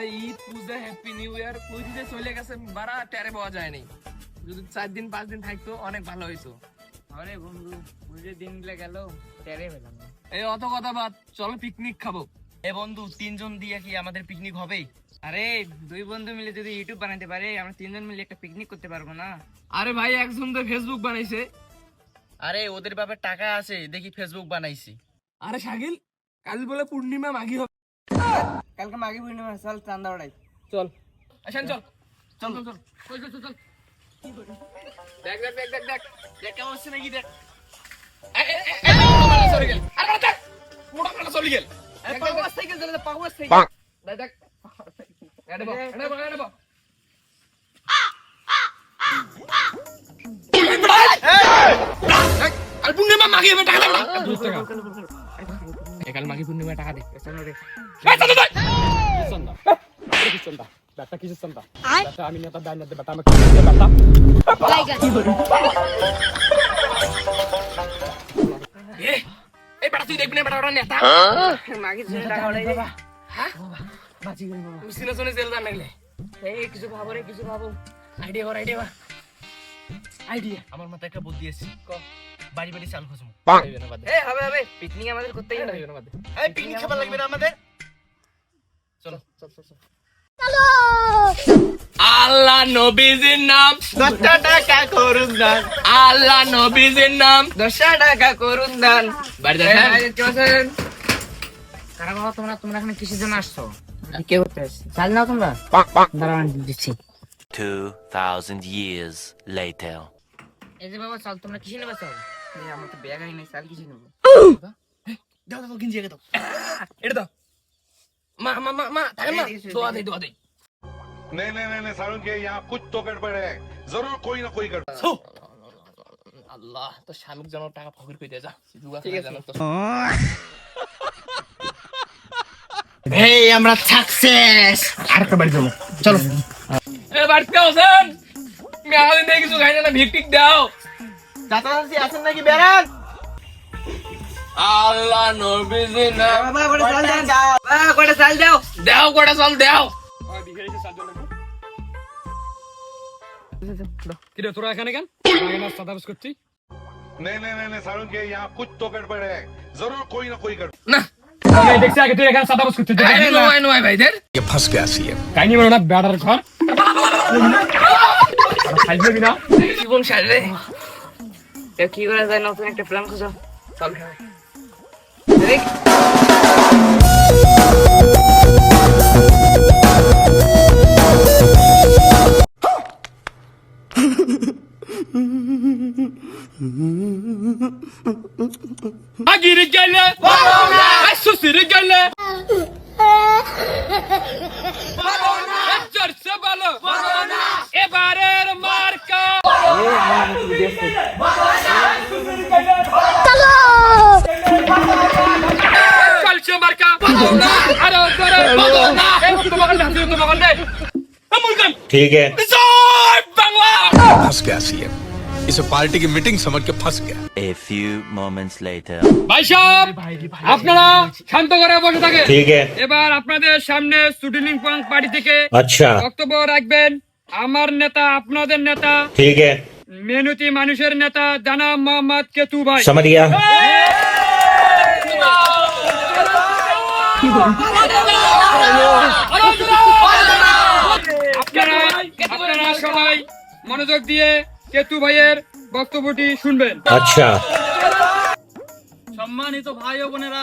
আরে Eid Puja happy new year কই দিতে চলে গেছে বারা টেরে পাওয়া যায়নি। যদি চার দিন পাঁচ দিন থাকতো অনেক ভালো হইতো। আরে বন্ধু পুজোর দিনগুলো গেল টেরে পেলাম। না এই অত কথা বাদ চলো পিকনিক খাব। এ বন্ধু তিনজন দিয়ে কি আমাদের পিকনিক হবে আরে দুই বন্ধু মিলে যদি ইউটিউব বানাইতে পারে আমরা তিনজন মিলে একটা পিকনিক করতে পারব না? আরে ভাই একজন তো ফেসবুক বানাইছে। আরে ওদের বাপের টাকা আছে দেখি ফেসবুক বানাইছি। আরে শাকিল কাল বলে পূর্ণিমা মাগি হবে। কালকে মাগি বুড়ি মাছ চল চান্দা ওড়াই চল আসান চল চল চল চল চল চল চল দেখ দেখ দেখ দেখ দেখ দেখ কেমন হচ্ছে নাকি দেখ চলে গেল আর বুনে মা মাগিয়ে টাকা লাগবে 20 টাকা একাল মাগি পূর্ণিমা টাকা দে। আমি হ্যাঁ? এই কিছু ভাবো কিছু ভাবো। আইডিয়া কর আইডিয়া আইডিয়া আমার মাথায় একটা বুদ্ধি এসেছে। ক? বাড়ি বাড়ি চাল খুঁজবো। এ হবে হবে। পিকনিক আমাদের করতেই হবে। এই পিকনিক খাবার লাগবে না আমাদের। চলো। চল চল চল আল্লাহ নবীজির নাম। দশটা টাকা করুন দান। আল্লাহ নবীজির নাম। দশটা টাকা করুন দান? কারা বাবা তোমরা তোমরা এখানে কিসের জন্য আসছো? কে করতে চাল নাও তোমরা। আমি দিচ্ছি। 2,000 years later. এই যে বাবা চাল তোমরা কিসে নেবে চাল এই আমার তো ব্যাগ আই নাই চাল কিসে নেবো দাও দাও গিঞ্জি দাও এটা দাও মা মা মা মা তাই মা এই দিয়েছো, দোয়া এই দে দোয়া দে नहीं नहीं नहीं नहीं सारुण के यहाँ कुछ तो गड़बड़ है जरूर कोई ना कोई गड़बड़ আল্লাহ তো স্বামীর জন্য টাকা ফকির কই দিয়ে যা জুগা ঠিক খেলা আছে। জানো তো এই আমরা সাকসেস আর একটা বাড়ি যাবো চলো এ বাড়িতে আছেন মেয়াদিন দিয়ে কিছু খাই না ভিক টিক দাও চাচা চাচি আছেন নাকি বেড়ান আল্লাহ নবীজির নাম বাবা করে চাল দাও বাবা করে চাল দাও দাও কটা চল দাও কিরে তোরা এখানে কেন এখানে সাদাবাস করছিস नहीं नहीं नहीं नहीं सारुण के यहाँ कुछ तो गड़बड़ है जरूर कोई ना कोई गड़बड़ না আমি দেখছি আগে তুই এখানে সাদাবাস করছিস আরে নয় নয় ভাইদের কাহিনী বলো না বেড়ার ঘর খাইবে কিনা জীবন সারে তো কি করা যায়? নতুন একটা প্ল্যান খুঁজো। চল আগির গেলে সুসির গেলে ठीक है জয় বাংলা फंस गया सीएम इसे पार्टी की मीटिंग समझ के फंस गया A few moments later. ভাই সাহেব আপনারা শান্ত করে বসে থাকেন ठीक है এবার আপনাদের সামনে শুটিং পয়েন্ট পার্টি থেকে अच्छा বক্তব্য রাখবেন আমার নেতা আপনাদের নেতা ठीक है মেহনতি মানুষের নেতা জানা মোহাম্মদ কেতু ভাই समझ गया সবাই মনোযোগ দিয়ে কেতু ভাইয়ের বক্তব্যটি শুনবেন। আচ্ছা। সম্মানিত ভাই ও বোনেরা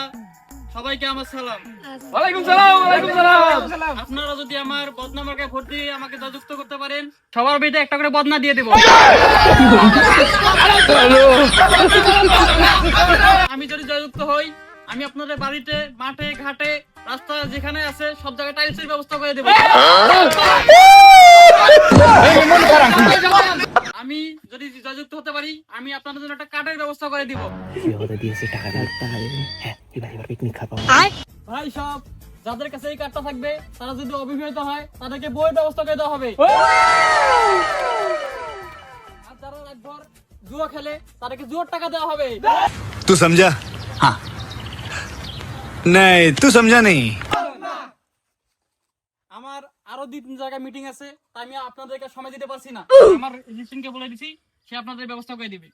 সবাইকে আমার সালাম। আচ্ছা। ওয়ালাইকুম সালাম ওয়ালাইকুম সালাম। আপনারা যদি আমার বদনামাকে ভর্তি আমাকে যুক্ত করতে পারেন সবার ভিতরে একটা করে বদনা দিয়ে দেব। আমি যদি জয়যুক্ত হই আমি আপনাদের বাড়িতে মাঠে ঘাটে রাস্তা যেখানে আছে সব জায়গায় টাইলসের ব্যবস্থা করে দেব। আপনাদের জন্য একটা ব্যবস্থা করে দিব। দিয়েছে টাকা হ্যাঁ এবার এবার পিকনিক খাব ভাই সব যাদের কাছে এই থাকবে তারা যদি অবিবাহিত হয় তাদেরকে বইয়ের ব্যবস্থা করে দেওয়া হবে। আর যারা জুয়া খেলে তাদেরকে জুয়ার টাকা দেওয়া হবে। সমঝা হ্যাঁ নাই সমঝা নেই আমার আরও দুই তিন জায়গায় মিটিং আছে তাই আমি আপনাদেরকে সময় দিতে পারছি না। আমার বলে দিছি সে আপনাদের ব্যবস্থা করে দিবে।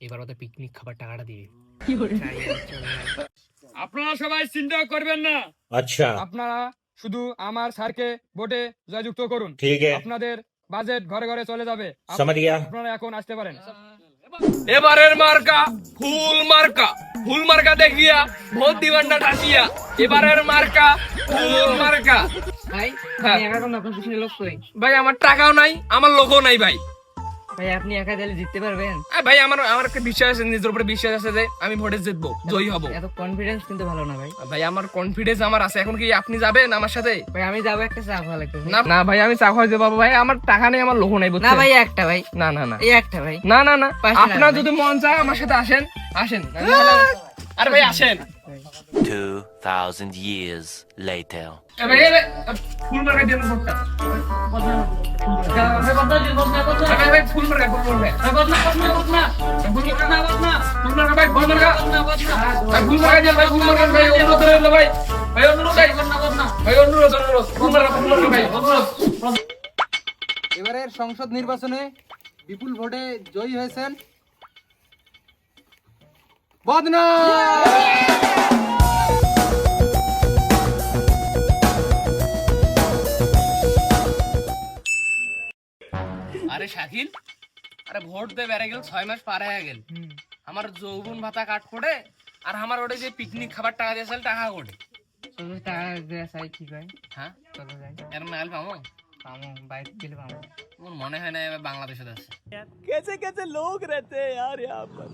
এবার ওদের পিকনিক খাবার টাকাটা দিবে। আপনারা সবাই চিন্তা করবেন না। আচ্ছা। আপনারা শুধু আমার স্যারকে ভোটে জয়যুক্ত করুন। ঠিক আপনাদের বাজেট ঘরে ঘরে চলে যাবে। আপনারা এখন আসতে পারেন। আচ্ছা। এবারের মার্কা ফুল মার্কা। ফুল মার্কা দেখিয়া ভোট দিবান্ডা ঢাকিয়া। এবারের মার্কা ফুল মার্কা। ভাই হ্যাঁ। আপনার পিছনে লোক কই ভাই আমার টাকাও নাই আমার লোকও নাই ভাই। ভাই আপনি একা গেলে জিততে পারবেন। ভাই আমার আমার একটা বিশ্বাস আছে নিজের উপরে বিশ্বাস আছে যে আমি ভোটে জিতবো জয়ী হব। এত কনফিডেন্স কিন্তু ভালো না ভাই। ভাই আমার কনফিডেন্স আমার আছে। এখন কি আপনি যাবেন আমার সাথে? ভাই আমি যাব একটা চা খাওয়া লাগবে। না না ভাই আমি চা খাওয়া যাব ভাই আমার টাকা নেই আমার লোহ নাই না ভাই একটা ভাই। না না না। এই একটা ভাই। না না না। আপনার যদি মন চায় আমার সাথে আসেন আসেন। আরে ভাই আসেন। 2,000 years later. ফুল দিন, এবারের সংসদ নির্বাচনে বিপুল ভোটে জয়ী হয়েছেন বদনা আরে শাকিল আরে ভোট দে বেড়ে গেল ছয় মাস পার হয়ে গেল আমার যৌবন ভাতা কাট করে আর আমার ওটা যে পিকনিক খাবার টাকা দিয়েছিল টাকা কোটে শুধু টাকা দেয়া চাই কি ভাই হ্যাঁ কত যায় এর নাল পাবো পামো বাইক গেলে পামো আমার মনে হয় না এবার বাংলাদেশে আছে कैसे कैसे लोग रहते हैं यार यहाँ पर